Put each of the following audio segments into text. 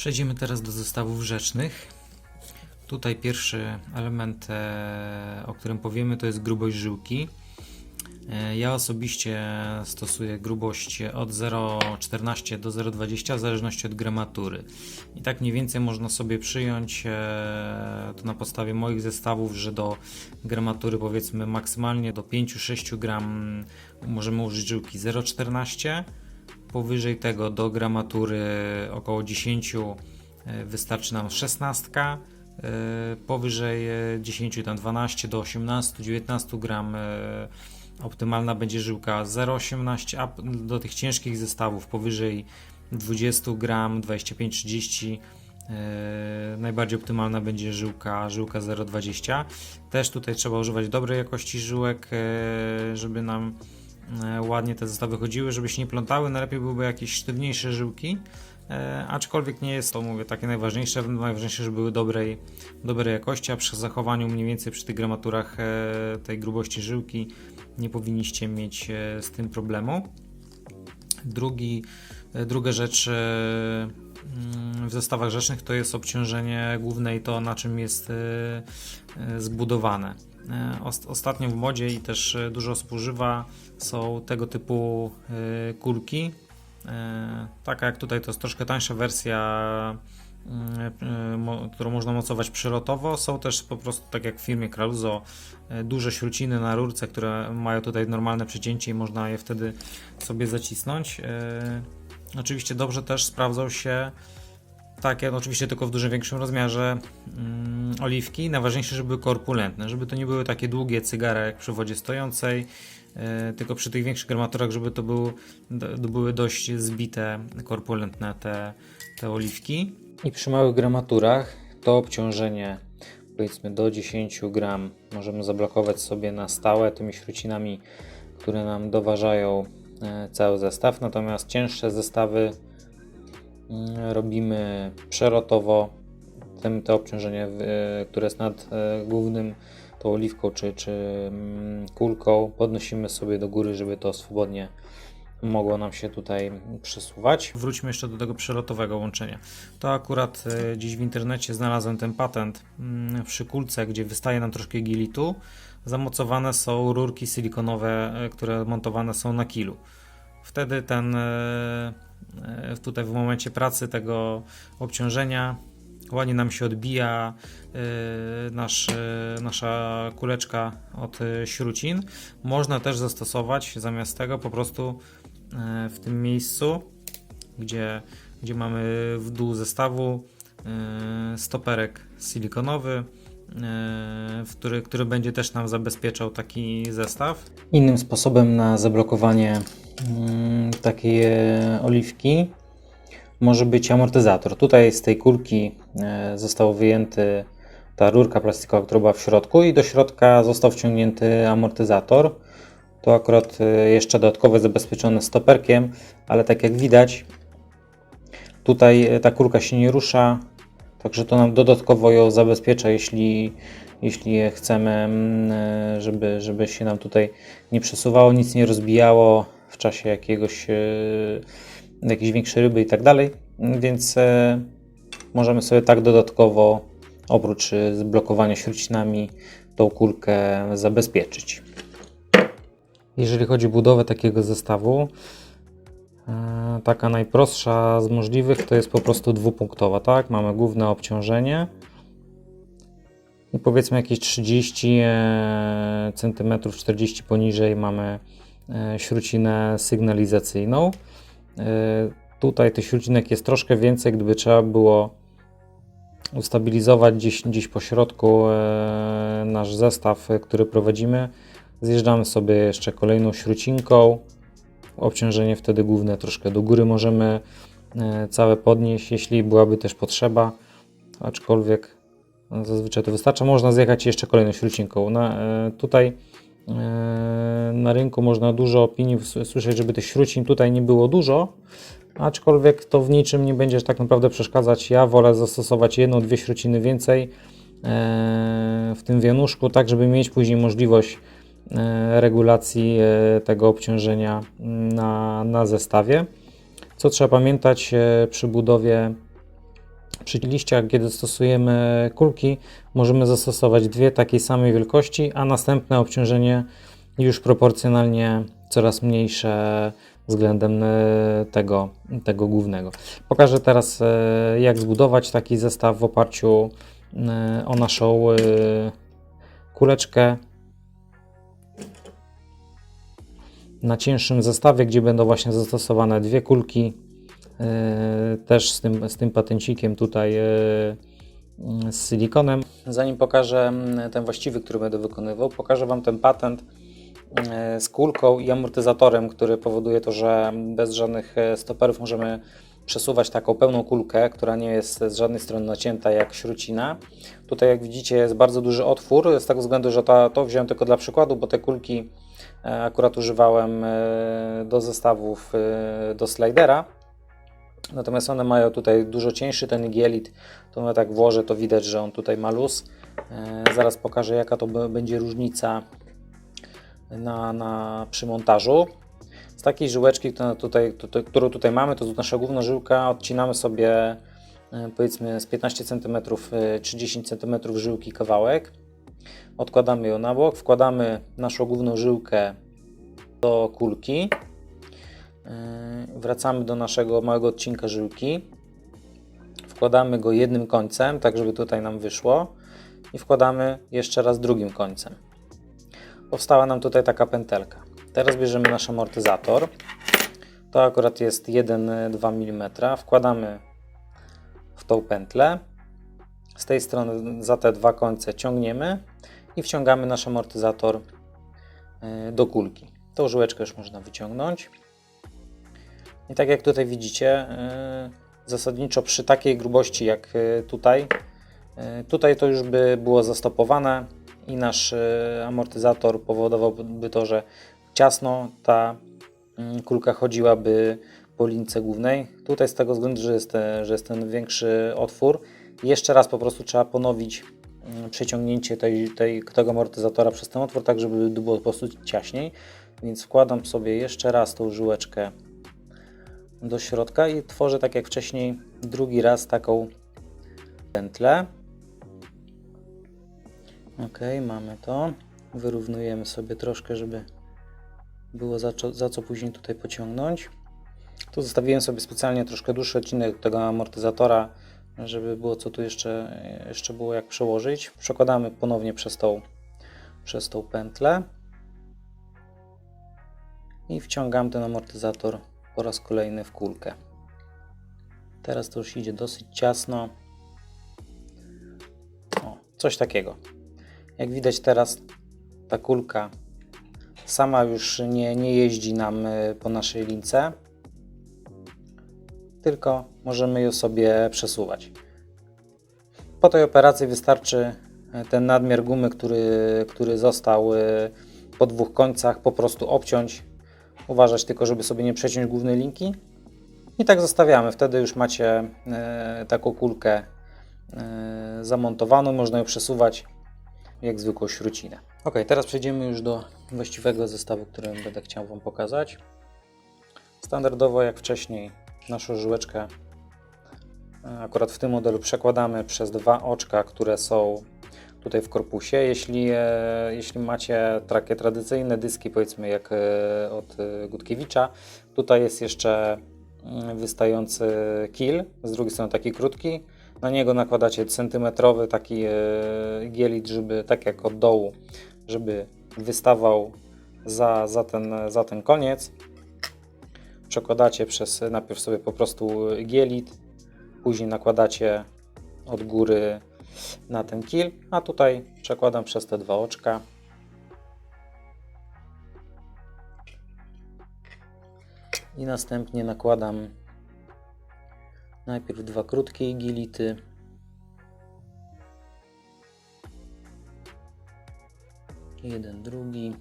Przejdziemy teraz do zestawów rzecznych. Tutaj pierwszy element, e, o którym powiemy, to jest grubość żyłki. E, Ja osobiście stosuję grubość od 0,14 do 0,20 w zależności od gramatury. I tak mniej więcej można sobie przyjąć e, to na podstawie moich zestawów, że do gramatury powiedzmy maksymalnie do 5-6 gram możemy użyć żyłki 0,14 Powyżej tego do gramatury około 10 e, wystarczy nam 16. e, Powyżej e, 10, tam 12 do 18, 19 gram e, optymalna będzie żyłka 0,18, a do tych ciężkich zestawów powyżej 20 gram, 25-30 e, najbardziej optymalna będzie żyłka, żyłka 0,20. Też tutaj trzeba używać dobrej jakości żyłek, e, żeby nam e, ładnie te zestawy chodziły, żeby się nie plątały. Najlepiej byłyby jakieś sztywniejsze żyłki, e, aczkolwiek nie jest to, mówię, takie najważniejsze. Najważniejsze, żeby były dobrej, dobrej jakości, a przy zachowaniu mniej więcej przy tych gramaturach e, tej grubości żyłki nie powinniście mieć e, z tym problemu. Drugi, e, druga rzecz e, mm, w zestawach rzecznych to jest obciążenie główne i to na czym jest e, e, zbudowane. E, os- Ostatnio w modzie i też e, dużo osób używa są tego typu e, kulki. Taka jak tutaj to jest troszkę tańsza wersja, mm, którą można mocować przylotowo. Są też po prostu tak jak w firmie Kraluzo duże śruciny na rurce, które mają tutaj normalne przecięcie i można je wtedy sobie zacisnąć. Oczywiście dobrze też sprawdzą się takie, no oczywiście tylko w dużym większym rozmiarze mm, oliwki. Najważniejsze, żeby były korpulentne, żeby to nie były takie długie cygara jak przy wodzie stojącej, e, tylko przy tych większych gramaturach, żeby to, był, były dość zbite, korpulentne te, te oliwki. I przy małych gramaturach to obciążenie powiedzmy do 10 gram możemy zablokować sobie na stałe tymi śrucinami, które nam doważają e, cały zestaw, natomiast cięższe zestawy robimy przelotowo. Tym, to obciążenie, e, które jest nad e, głównym tą oliwką czy, czy mm, kulką, podnosimy sobie do góry, żeby to swobodnie mogło nam się tutaj przesuwać. Wróćmy jeszcze do tego przelotowego łączenia. To akurat e, gdzieś w internecie znalazłem ten patent mm, przy kulce, gdzie wystaje nam troszkę gilitu. Zamocowane są rurki silikonowe, e, które montowane są na kilu. Wtedy ten e, e, tutaj w momencie pracy tego obciążenia ładnie nam się odbija e, nasz, e, nasza kuleczka od e, śrucin. Można też zastosować zamiast tego po prostu e, w tym miejscu, gdzie, gdzie mamy w dół zestawu e, stoperek silikonowy, e, który, który będzie też nam zabezpieczał taki zestaw. Innym sposobem na zablokowanie mm, takiej e, oliwki może być amortyzator. Tutaj z tej kulki e, został wyjęty ta rurka plastikowa, która była w środku i do środka został wciągnięty amortyzator. To akurat e, jeszcze dodatkowo zabezpieczone stoperkiem, ale tak jak widać, tutaj ta kulka się nie rusza, także to nam dodatkowo ją zabezpiecza, jeśli, jeśli chcemy, mm, żeby, żeby się nam tutaj nie przesuwało, nic nie rozbijało w czasie jakiegoś, e, jakiejś większej ryby i tak dalej. Więc e, możemy sobie tak dodatkowo, oprócz e, zblokowania śrucinami, tą kulkę zabezpieczyć. Jeżeli chodzi o budowę takiego zestawu, taka najprostsza z możliwych to jest po prostu dwupunktowa, tak? Mamy główne obciążenie i powiedzmy jakieś 30 cm, 40 poniżej mamy śrucinę sygnalizacyjną. E, Tutaj tych śrucinek jest troszkę więcej, gdyby trzeba było ustabilizować gdzieś, gdzieś po środku e, nasz zestaw, e, który prowadzimy. Zjeżdżamy sobie jeszcze kolejną śrucinką. Obciążenie wtedy główne troszkę do góry możemy e, całe podnieść, jeśli byłaby też potrzeba, aczkolwiek no, zazwyczaj to wystarcza. Można zjechać jeszcze kolejną śrucinką. Na, e, tutaj e, na rynku można dużo opinii słyszeć, żeby tych śrucin tutaj nie było dużo, aczkolwiek to w niczym nie będzie tak naprawdę przeszkadzać. Ja wolę zastosować jedną, dwie śruciny więcej e, w tym wianuszku, tak żeby mieć później możliwość e, regulacji e, tego obciążenia na, na zestawie. Co trzeba pamiętać e, przy budowie Przy liściach, kiedy stosujemy kulki, możemy zastosować dwie takiej samej wielkości, a następne obciążenie już proporcjonalnie coraz mniejsze względem e, tego, tego głównego. Pokażę teraz, e, jak zbudować taki zestaw w oparciu e, o naszą kuleczkę na cięższym zestawie, gdzie będą właśnie zastosowane dwie kulki, też z tym, z tym patencikiem tutaj e, z silikonem. Zanim pokażę ten właściwy, który będę wykonywał, pokażę Wam ten patent e, z kulką i amortyzatorem, który powoduje to, że bez żadnych e, stoperów możemy przesuwać taką pełną kulkę, która nie jest z żadnej strony nacięta jak śrucina. Tutaj jak widzicie jest bardzo duży otwór, z tego względu, że to, to wziąłem tylko dla przykładu, bo te kulki e, akurat używałem e, do zestawów e, do slidera. Natomiast one mają tutaj dużo cieńszy ten igielit, to nawet jak włożę to widać, że on tutaj ma luz. E, Zaraz pokażę jaka to będzie różnica na, na, przy montażu. Z takiej żyłeczki, która tutaj, tutaj, którą tutaj mamy, to nasza główna żyłka, odcinamy sobie e, powiedzmy z 15 cm czy 10 cm żyłki kawałek. Odkładamy ją na bok, wkładamy naszą główną żyłkę do kulki. Yy, Wracamy do naszego małego odcinka żyłki. Wkładamy go jednym końcem, tak żeby tutaj nam wyszło. I wkładamy jeszcze raz drugim końcem. Powstała nam tutaj taka pętelka. Teraz bierzemy nasz amortyzator. To akurat jest 1-2 mm. Wkładamy w tą pętlę. Z tej strony za te dwa końce ciągniemy i wciągamy nasz amortyzator yy, do kulki. Tą żyłeczkę już można wyciągnąć. I tak jak tutaj widzicie, yy, zasadniczo przy takiej grubości jak yy, tutaj, yy, tutaj to już by było zastopowane i nasz amortyzator powodowałby to, że ciasno ta mm, kulka chodziłaby po lince głównej. Tutaj z tego względu, że jest, że jest ten większy otwór, jeszcze raz po prostu trzeba ponowić mm, przeciągnięcie tej, tej, tego amortyzatora przez ten otwór, tak żeby było po prostu ciaśniej. Więc wkładam sobie jeszcze raz tą żyłeczkę do środka i tworzę tak jak wcześniej drugi raz taką pętlę. Ok, mamy to. Wyrównujemy sobie troszkę, żeby było za co, za co później tutaj pociągnąć. Tu zostawiłem sobie specjalnie troszkę dłuższy odcinek tego amortyzatora, żeby było co tu jeszcze, jeszcze było jak przełożyć. Przekładamy ponownie przez tą, przez tą pętlę i wciągam ten amortyzator po raz kolejny w kulkę. Teraz to już idzie dosyć ciasno. O, coś takiego. Jak widać teraz ta kulka sama już nie, nie jeździ nam y, po naszej lince, tylko możemy ją sobie przesuwać. Po tej operacji wystarczy y, ten nadmiar gumy, który, który został y, po dwóch końcach, po prostu obciąć Uważać tylko, żeby sobie nie przeciąć głównej linki. I tak zostawiamy. Wtedy już macie e, taką kulkę e, zamontowaną. Można ją przesuwać jak zwykłą śrucinę. Ok, teraz przejdziemy już do właściwego zestawu, który będę chciał Wam pokazać. Standardowo, jak wcześniej, naszą żyłeczkę e, akurat w tym modelu przekładamy przez dwa oczka, które są tutaj w korpusie. Jeśli, e, jeśli macie takie tradycyjne dyski, powiedzmy jak e, od e, Gutkiewicza, tutaj jest jeszcze mm, wystający kill, z drugiej strony taki krótki. Na niego nakładacie centymetrowy taki gielit, żeby tak jak od dołu, żeby wystawał za, za, ten, za ten koniec. Przekładacie przez najpierw sobie po prostu gielit, później nakładacie od góry na ten kill, a tutaj przekładam przez te dwa oczka. I następnie nakładam najpierw dwa krótkie igility. Jeden, drugi.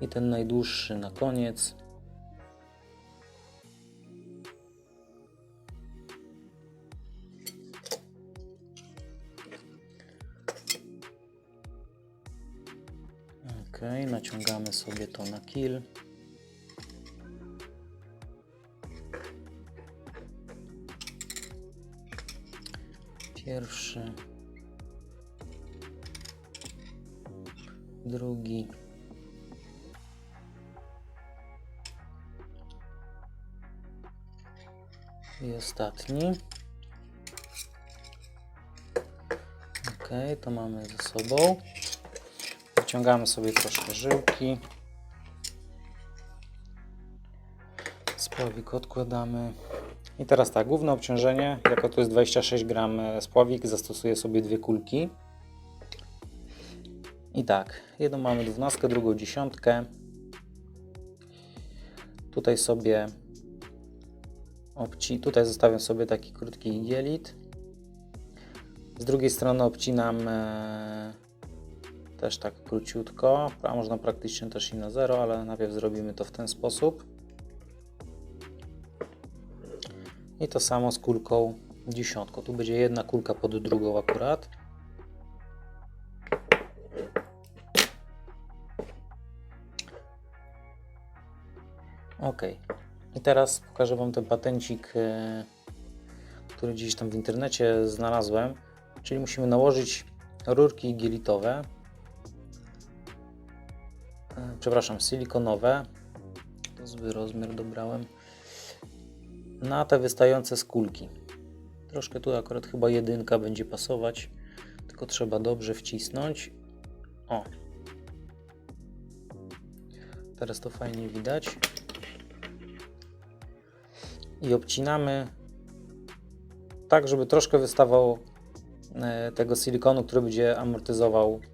I ten najdłuższy na koniec. naciągamy sobie to na kill. Pierwszy. Drugi. I ostatni. Ok, to mamy ze sobą. Wyciągamy sobie troszkę żyłki. Spławik odkładamy. I teraz tak, główne obciążenie, jako tu jest 26 gram e, spławik, zastosuję sobie dwie kulki. I tak, jedną mamy dwunastkę, drugą dziesiątkę. Tutaj sobie obci tutaj zostawiam sobie taki krótki igielit. Z drugiej strony obcinam e, też tak króciutko, a można praktycznie też i na zero, ale najpierw zrobimy to w ten sposób. I to samo z kulką dziesiątką. Tu będzie jedna kulka pod drugą akurat. Ok. I teraz pokażę Wam ten patencik, e, który gdzieś tam w internecie znalazłem. Czyli musimy nałożyć rurki igielitowe, e, przepraszam, silikonowe. To zły rozmiar dobrałem na te wystające skórki. Troszkę tu akurat chyba jedynka będzie pasować, tylko trzeba dobrze wcisnąć. O. Teraz to fajnie widać. I obcinamy tak, żeby troszkę wystawał e, tego silikonu, który będzie amortyzował e,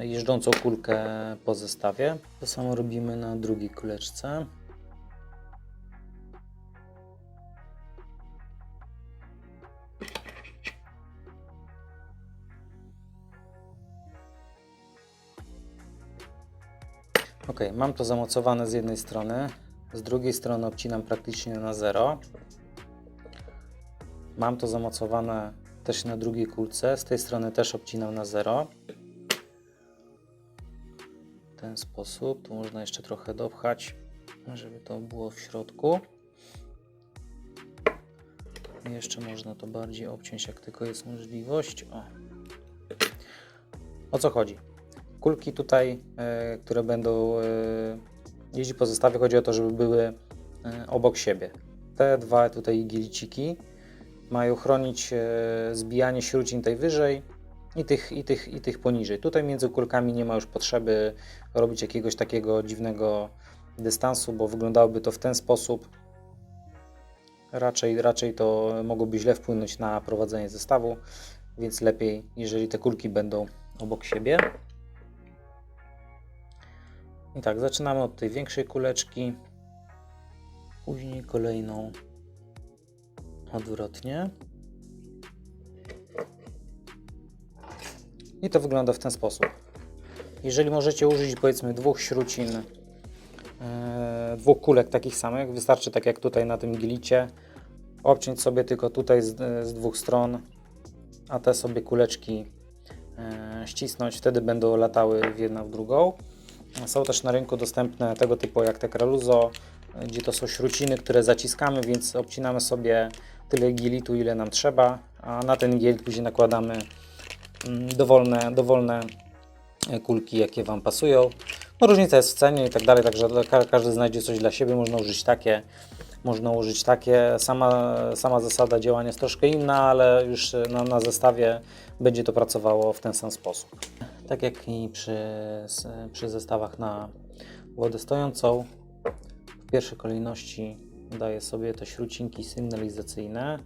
jeżdżącą kulkę po zestawie. To samo robimy na drugiej kuleczce. Ok, mam to zamocowane z jednej strony, z drugiej strony obcinam praktycznie na zero. Mam to zamocowane też na drugiej kulce, z tej strony też obcinam na zero. Ten sposób, tu można jeszcze trochę dopchać, żeby to było w środku. Jeszcze można to bardziej obciąć, jak tylko jest możliwość. O, o co chodzi? Kulki tutaj, e, które będą e, jeździć po zestawie, chodzi o to, żeby były e, obok siebie. Te dwa tutaj igiliciki mają chronić e, zbijanie śrucin tej wyżej i tych, i, tych, i tych poniżej. Tutaj między kulkami nie ma już potrzeby robić jakiegoś takiego dziwnego dystansu, bo wyglądałoby to w ten sposób. Raczej, raczej to mogłoby źle wpłynąć na prowadzenie zestawu, więc lepiej, jeżeli te kulki będą obok siebie. I tak, zaczynamy od tej większej kuleczki, później kolejną odwrotnie. I to wygląda w ten sposób. Jeżeli możecie użyć powiedzmy dwóch śrucin, e, dwóch kulek takich samych, wystarczy tak jak tutaj na tym gilicie, obciąć sobie tylko tutaj z, z dwóch stron, a te sobie kuleczki e, ścisnąć, wtedy będą latały w jedną w drugą. Są też na rynku dostępne tego typu jak te Kraluzo, gdzie to są śruciny, które zaciskamy, więc obcinamy sobie tyle gilitu, ile nam trzeba, a na ten gilit później nakładamy dowolne, dowolne e, kulki, jakie Wam pasują. No, różnica jest w cenie i tak dalej, także ka- każdy znajdzie coś dla siebie. Można użyć takie, można użyć takie. Sama, sama zasada działania jest troszkę inna, ale już na, na zestawie będzie to pracowało w ten sam sposób. Tak jak i przy, przy zestawach na wodę stojącą, w pierwszej kolejności daję sobie te śrucinki sygnalizacyjne.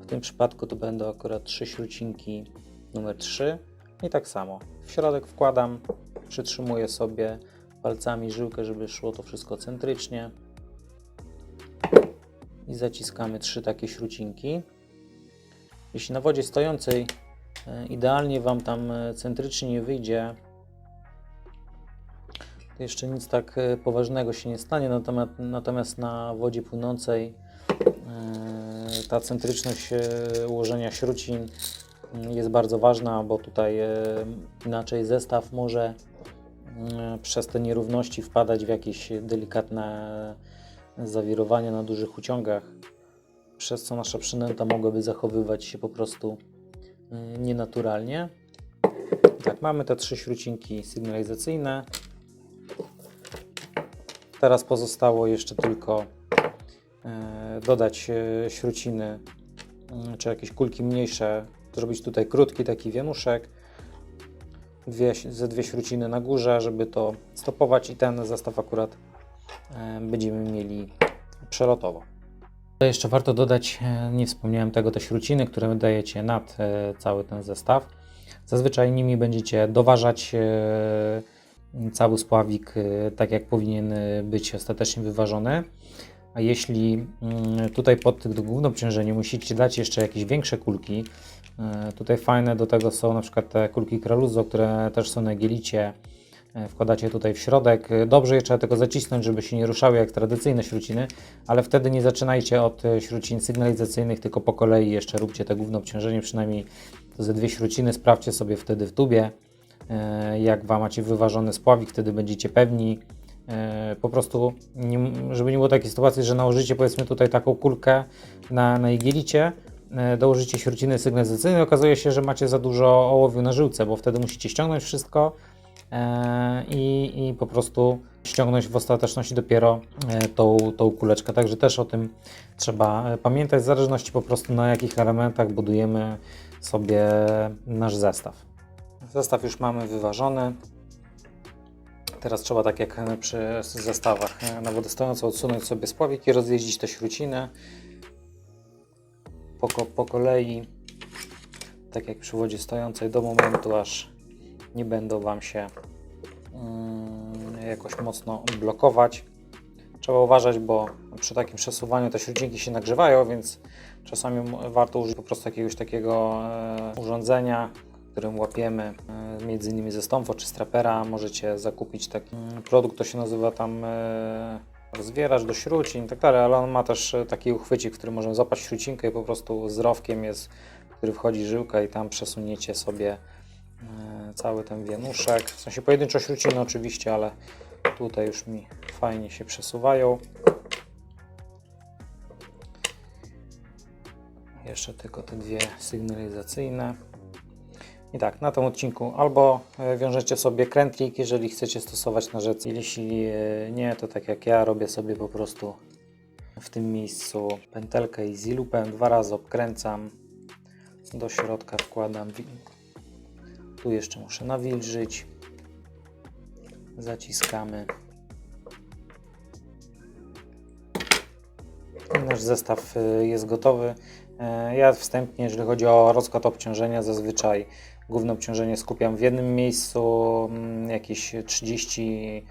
W tym przypadku to będą akurat trzy śrucinki numer 3 i tak samo. W środek wkładam, przytrzymuję sobie palcami żyłkę, żeby szło to wszystko centrycznie i zaciskamy trzy takie śrucinki. Jeśli na wodzie stojącej e, idealnie Wam tam e, centrycznie nie wyjdzie, to jeszcze nic tak e, poważnego się nie stanie, natomiast, natomiast na wodzie płynącej ta centryczność ułożenia śrucin jest bardzo ważna, bo tutaj e, inaczej zestaw może mm, przez te nierówności wpadać w jakieś delikatne zawirowania na dużych uciągach. Przez co nasza przynęta mogłaby zachowywać się po prostu y, nienaturalnie. Tak, mamy te trzy śrucinki sygnalizacyjne. Teraz pozostało jeszcze tylko e, dodać e, śruciny, czy jakieś kulki mniejsze, zrobić tutaj krótki taki wianuszek, dwie, ze dwie śruciny na górze, żeby to stopować i ten zestaw akurat e, będziemy mieli przelotowo. To jeszcze warto dodać, e, nie wspomniałem tego, te śruciny, które dajecie nad e, cały ten zestaw. Zazwyczaj nimi będziecie doważać cały spławik tak, jak powinien być ostatecznie wyważony. A jeśli mm, tutaj pod tych główne obciążenie musicie dać jeszcze jakieś większe kulki, e, tutaj fajne do tego są na przykład te kulki Kraluzzo, które też są na gielicie, e, wkładacie tutaj w środek. Dobrze je trzeba tylko zacisnąć, żeby się nie ruszały jak tradycyjne śruciny, ale wtedy nie zaczynajcie od e, śrucin sygnalizacyjnych, tylko po kolei jeszcze róbcie te główne obciążenie, przynajmniej to ze dwie śruciny, sprawdźcie sobie wtedy w tubie, jak Wam macie wyważony spławik, wtedy będziecie pewni, po prostu, żeby nie było takiej sytuacji, że nałożycie powiedzmy tutaj taką kulkę na, na igielicie, e, dołożycie śruciny sygnalizacyjne, okazuje się, że macie za dużo ołowiu na żyłce, bo wtedy musicie ściągnąć wszystko e, i, i po prostu ściągnąć w ostateczności dopiero e, tą, tą kuleczkę. Także też o tym trzeba e, pamiętać, w zależności po prostu na jakich elementach budujemy sobie nasz zestaw. Zestaw już mamy wyważony. Teraz trzeba, tak jak przy zestawach e, na wodę stojącą, odsunąć sobie spławik i rozjeździć te śruciny po, po kolei, tak jak przy wodzie stojącej, do momentu, aż nie będą Wam się mm, jakoś mocno blokować. Trzeba uważać, bo przy takim przesuwaniu te śrucinki się nagrzewają, więc czasami warto użyć po prostu jakiegoś takiego e, urządzenia, którym łapiemy e, między innymi ze Stomfo czy Strapera. Możecie zakupić taki mm, produkt, to się nazywa tam e, rozwieracz do śrucin i tak dalej, ale on ma też e, taki uchwycik, w którym możemy złapać śrucinkę i po prostu z rowkiem jest, który wchodzi żyłka i tam przesuniecie sobie cały ten wianuszek. W sensie pojedynczo śruciny oczywiście, ale tutaj już mi fajnie się przesuwają. Jeszcze tylko te dwie sygnalizacyjne. I tak, na tym odcinku albo e, wiążecie sobie krętlik, jeżeli chcecie stosować na rzece. Jeśli e, nie, to tak jak ja robię sobie po prostu w tym miejscu pętelkę i zilupem. Dwa razy obkręcam, do środka wkładam. Tu jeszcze muszę nawilżyć. Zaciskamy. Nasz zestaw y, jest gotowy. E, Ja wstępnie, jeżeli chodzi o rozkład obciążenia, zazwyczaj główne obciążenie skupiam w jednym miejscu, mm, jakieś 30,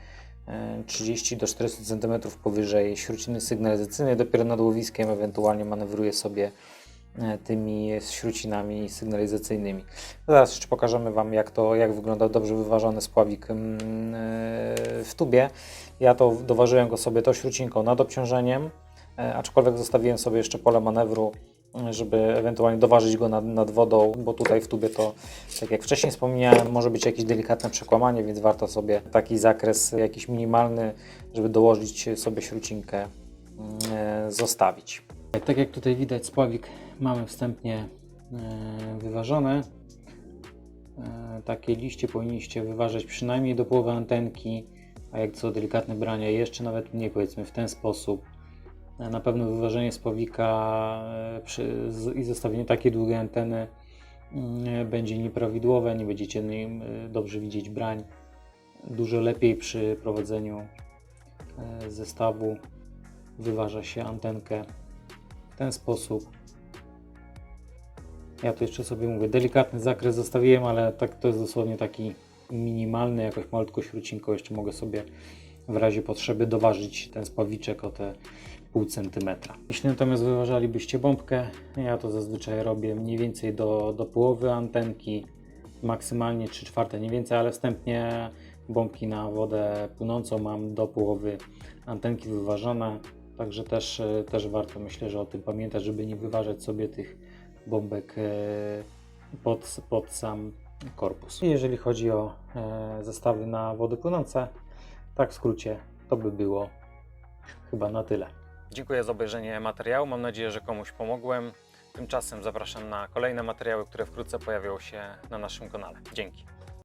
e, 30 do 400 cm powyżej śruciny sygnalizacyjnej. Dopiero nad łowiskiem ewentualnie manewruję sobie e, tymi śrucinami sygnalizacyjnymi. Zaraz jeszcze pokażemy Wam, jak to, jak wygląda dobrze wyważony spławik mm, e, w tubie. Ja to doważyłem go sobie tą śrucinką nad obciążeniem, e, aczkolwiek zostawiłem sobie jeszcze pole manewru, e, żeby ewentualnie doważyć go nad, nad wodą, bo tutaj w tubie to, tak jak wcześniej wspomniałem, może być jakieś delikatne przekłamanie, więc warto sobie taki zakres jakiś minimalny, żeby dołożyć sobie śrucinkę, mm, e, zostawić. Tak jak tutaj widać, spławik mamy wstępnie e, wyważony. E, Takie liście powinniście wyważać przynajmniej do połowy antenki, a jak co delikatne brania jeszcze nawet mniej, powiedzmy w ten sposób. Na pewno wyważenie spławika e, przy, z, i zostawienie takiej długiej anteny mm, będzie nieprawidłowe, nie będziecie e, dobrze widzieć brań. Dużo lepiej przy prowadzeniu e, zestawu wyważa się antenkę w ten sposób. Ja tu jeszcze sobie mówię, delikatny zakres zostawiłem, ale tak to jest dosłownie taki minimalny, jakoś malutko śrucinką jeszcze mogę sobie w razie potrzeby doważyć ten spławiczek o te pół centymetra. Jeśli natomiast wyważalibyście bombkę, ja to zazwyczaj robię mniej więcej do, do połowy antenki, maksymalnie 3 czwarte, nie więcej, ale wstępnie bombki na wodę płynącą mam do połowy antenki wyważone, także też, e, też warto myślę, że o tym pamiętać, żeby nie wyważać sobie tych bombek e, pod, pod sam korpus. Jeżeli chodzi o e, zestawy na wody płynące, tak w skrócie to by było chyba na tyle. Dziękuję za obejrzenie materiału. Mam nadzieję, że komuś pomogłem. Tymczasem zapraszam na kolejne materiały, które wkrótce pojawią się na naszym kanale. Dzięki.